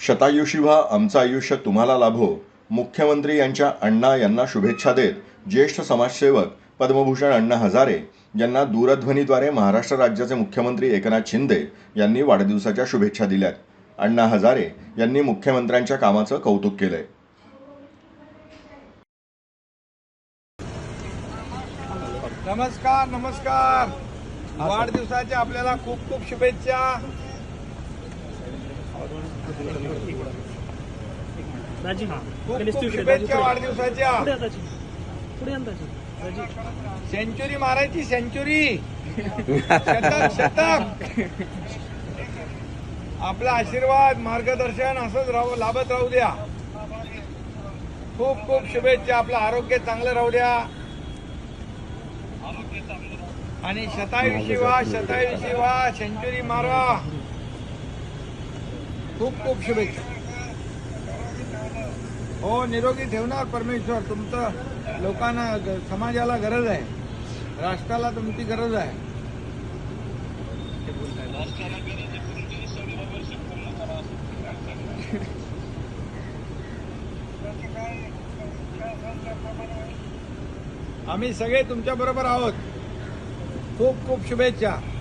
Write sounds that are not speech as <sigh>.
शतायुषी व्हा आमचं आयुष्य तुम्हाला लाभो. मुख्यमंत्री यांच्या अण्णा यांना शुभेच्छा देत ज्येष्ठ समाजसेवक पद्मभूषण अण्णा हजारे यांना दूरध्वनीद्वारे महाराष्ट्र राज्याचे मुख्यमंत्री एकनाथ शिंदे यांनी वाढदिवसाच्या शुभेच्छा दिल्यात. अण्णा हजारे यांनी मुख्यमंत्र्यांच्या कामाचं कौतुक केलंय. नमस्कार नमस्कार. वाढदिवसाच्या आपल्याला खूप खूप शुभेच्छा. दाजी शुभेच्छा. वाढदिवसाच्या. पुढे या दाजी पुढे या दाजी दाजी सेंचुरी मारायची सेंचुरी. शतक <laughs> शतक. आपला आशीर्वाद मार्गदर्शन असंच राहू लाभत राहू द्या. खूप खूप शुभेच्छा आपलं आरोग्य चांगलं राहू द्या. आणि शतायुषी व्हा शतायुषी व्हा सेंचुरी मारा खूप खूप शुभेच्छा. हो निरोगी ठेवणार परमेश्वर. तुमचं लोकांना ग- समाजाला गरज आहे. राष्ट्राला तुमची गरज आहे. आम्ही सगळे तुमच्या बरोबर आहोत. खूप खूप शुभेच्छा.